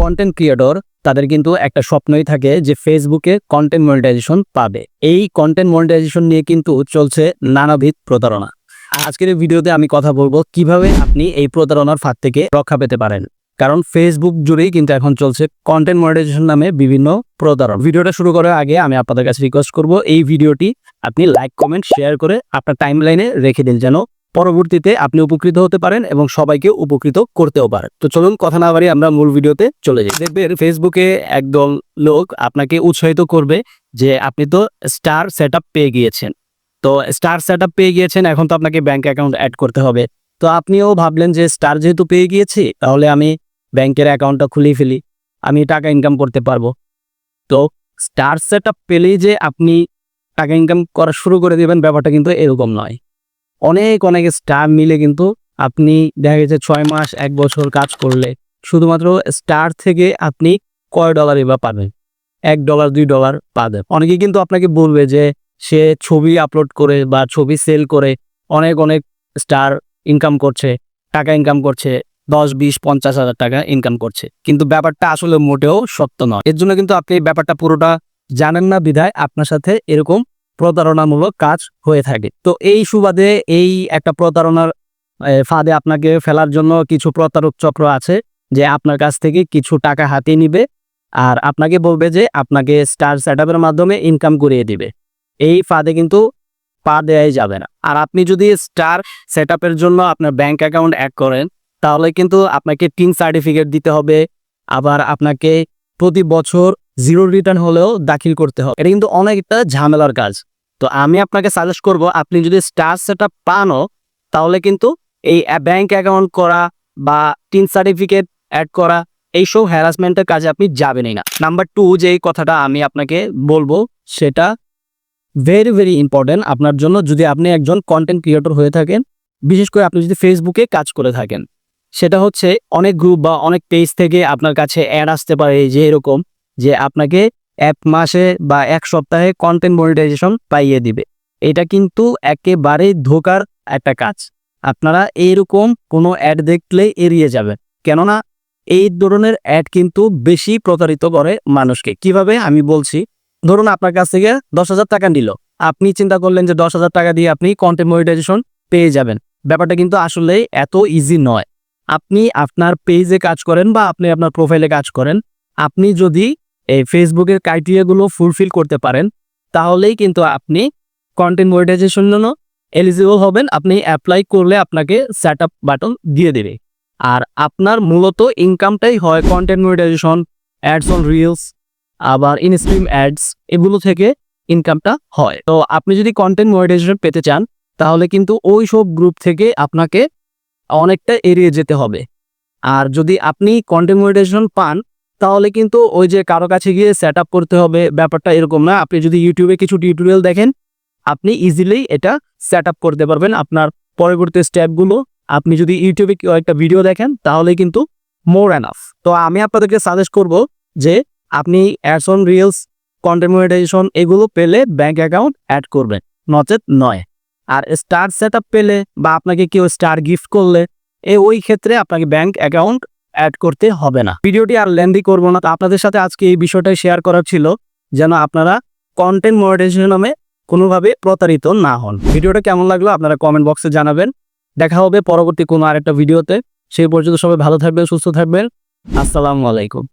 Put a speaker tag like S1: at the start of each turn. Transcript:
S1: Content creator তাদের কিন্তু একটা স্বপ্নই থাকে যে ফেসবুকে কন্টেন্ট মনিটাইজেশন পাবে। এই কন্টেন্ট মনিটাইজেশন নিয়ে কিন্তু চলছে নানাবিধ প্রতারণা। আজকের ভিডিওতে আমি কথা বলব কীভাবে আপনি এই প্রতারণার ফাঁদ থেকে রক্ষা পেতে পারেন। কারণ ফেসবুক জুড়েই কিন্তু এখন চলছে কন্টেন্ট মনিটাইজেশন নামে বিভিন্ন প্রতারণা। ভিডিওটা শুরু করার আগে আমি আপনাদের কাছে রিকোয়েস্ট করব, এই ভিডিওটি আপনি লাইক কমেন্ট শেয়ার করে আপনার টাইমলাইনে রেখে দিন যেন পরবর্তীতে আপনি উপকৃত হতে পারেন এবং সবাইকে উপকৃত করতেও পারেন। তো চলুন কথা না বাড়ি আমরা মূল ভিডিওতে চলে যাই। দেখবেন ফেসবুকে একদল লোক আপনাকে উৎসাহিত করবে যে আপনি তো স্টার সেট পেয়ে গিয়েছেন। তো স্টার সেট পেয়ে গিয়েছেন, এখন তো আপনাকে ব্যাংক অ্যাকাউন্ট অ্যাড করতে হবে। তো আপনিও ভাবলেন যে স্টার যেহেতু পেয়ে গিয়েছি, তাহলে আমি ব্যাংকের অ্যাকাউন্টটা খুলিয়ে ফেলি। আমি টাকা ইনকাম করতে পারব। তো স্টার সেট পেলেই যে আপনি টাকা ইনকাম করা শুরু করে দেবেন, ব্যাপারটা কিন্তু এরকম নয়। অনেক অনেক স্টার মিলে কিন্তু আপনি দেখা গেছে ছয় মাস, এক বছর কাজ করলে শুধুমাত্র স্টার থেকে আপনি কয় ডলারই বা পাবেন? এক ডলার দুই ডলার পাবেন। অনেকে কিন্তু আপনাকে বলবে যে সে ছবি আপলোড করে বা ছবি সেল করে অনেক অনেক স্টার ইনকাম করছে, টাকা ইনকাম করছে, দশ, বিশ, পঞ্চাশ হাজার টাকা ইনকাম করছে। কিন্তু ব্যাপারটা আসলে মোটেও সত্য নয়। এর জন্য কিন্তু আপনি ব্যাপারটা পুরোটা জানেন না বিধায় আপনার সাথে এরকম প্রতারণামূলক কাজ হয়ে থাকে। তো এই সুবাদে এই একটা প্রতারণার ফাঁদে আপনাকে ফেলার জন্য কিছু প্রতারক চক্র আছে যে আপনার কাছ থেকে কিছু টাকা হাতিয়ে নিবে আর আপনাকে বলবে যে আপনাকে স্টার সেট মাধ্যমে ইনকাম করিয়ে দিবে। এই ফাঁদে কিন্তু পা দেওয়াই যাবে না। আর আপনি যদি স্টার সেট জন্য আপনার ব্যাংক অ্যাকাউন্ট অ্যাড করেন, তাহলে কিন্তু আপনাকে টিন সার্টিফিকেট দিতে হবে, আবার আপনাকে প্রতি বছর জিরো রিটার্ন হলেও দাখিল করতে হবে। এটা কিন্তু অনেকটা ঝামেলার কাজ। তো আমি আপনাকে সাজেস্ট করব, আপনি যদি স্টার সেট পানও, তাহলে কিন্তু এই ব্যাংক অ্যাকাউন্ট করা বা টিন সার্টিফিকেট অ্যাড করা, এইসব হ্যারাসমেন্টের কাজে আপনি যাবেনই না। নাম্বার টু যেই কথাটা আমি আপনাকে বলব, সেটা ভেরি ভেরি ইম্পর্টেন্ট আপনার জন্য যদি আপনি একজন কন্টেন্ট ক্রিয়েটর হয়ে থাকেন, বিশেষ করে আপনি যদি ফেসবুকে কাজ করে থাকেন, সেটা হচ্ছে অনেক গ্রুপ বা অনেক পেজ থেকে আপনার কাছে অ্যাড আসতে পারে যে এরকম, যে আপনাকে এক মাসে বা এক সপ্তাহে কন্টেন্ট মনিটাইজেশন পাইয়ে দিবে। এটা কিন্তু একেবারেই ধোকার একটা কাজ। আপনারা এইরকম কোনো অ্যাড দেখলে এড়িয়ে যাবেন। কেননা এই ধরনের অ্যাড কিন্তু বেশি প্রতারিত করে মানুষকে। কীভাবে? আমি বলছি, ধরুন আপনার কাছ থেকে দশ হাজার টাকা নিল। আপনি চিন্তা করলেন যে দশ হাজার টাকা দিয়ে আপনি কন্টেন্ট মনিটাইজেশন পেয়ে যাবেন। ব্যাপারটা কিন্তু আসলে এত ইজি নয়। আপনি আপনার পেজে কাজ করেন বা আপনি আপনার প্রোফাইলে কাজ করেন। আপনি যদি এই ফেসবুকের ক্রাইটেরিয়াগুলো ফুলফিল করতে পারেন, তাহলেই কিন্তু আপনি কন্টেন্ট মনিটাইজেশন জন্য এলিজিবল হবেন। আপনি অ্যাপ্লাই করলে আপনাকে সেট আপ বাটন দিয়ে দেবে। আর আপনার মূলত ইনকামটাই হয় content monetization ads on reels আবার ইনস্ট্রিম অ্যাডস এগুলো থেকে ইনকামটা হয়। তো আপনি যদি কন্টেন্ট মনিটাইজেশন পেতে চান, তাহলে কিন্তু ওই সব গ্রুপ থেকে আপনাকে অনেকটা এড়িয়ে যেতে হবে। আর যদি আপনি কন্টেন্ট মনিটাইজেশন পান তাহলে কিন্তু ওই যে কারও কাছে গিয়ে সেট করতে হবে, ব্যাপারটা এরকম না। আপনি যদি ইউটিউবে কিছু টিউটোরিয়াল দেখেন, আপনি ইজিলি এটা সেট করতে পারবেন আপনার পরবর্তী স্টেপগুলো আপনি যদি ইউটিউবে একটা ভিডিও দেখেন, তাহলে কিন্তু মোর অ্যানাফ তো আমি আপনাদেরকে সাজেস্ট করব যে আপনি ads on reels content monetization এগুলো পেলে ব্যাঙ্ক অ্যাকাউন্ট অ্যাড করবেন, নচেত নয়। আর স্টার সেট পেলে বা আপনাকে কেউ স্টার গিফট করলে, এ ওই ক্ষেত্রে আপনাকে ব্যাঙ্ক অ্যাকাউন্ট অ্যাড করতে হবে না। ভিডিওটি আর লেন্দি করব না। আপনাদের সাথে আজকে এই বিষয়টাই শেয়ার করার ছিল, যেন আপনারা কন্টেন্ট মনিটাইজেশন নামে কোনোভাবে প্রতারিত না হন। ভিডিওটা কেমন লাগল আপনারা কমেন্ট বক্সে জানাবেন। দেখা হবে পরবর্তী কোনো আরেকটা ভিডিওতে সেই পর্যন্ত সবাই ভালো থাকবেন, সুস্থ থাকবেন। আসসালামু আলাইকুম।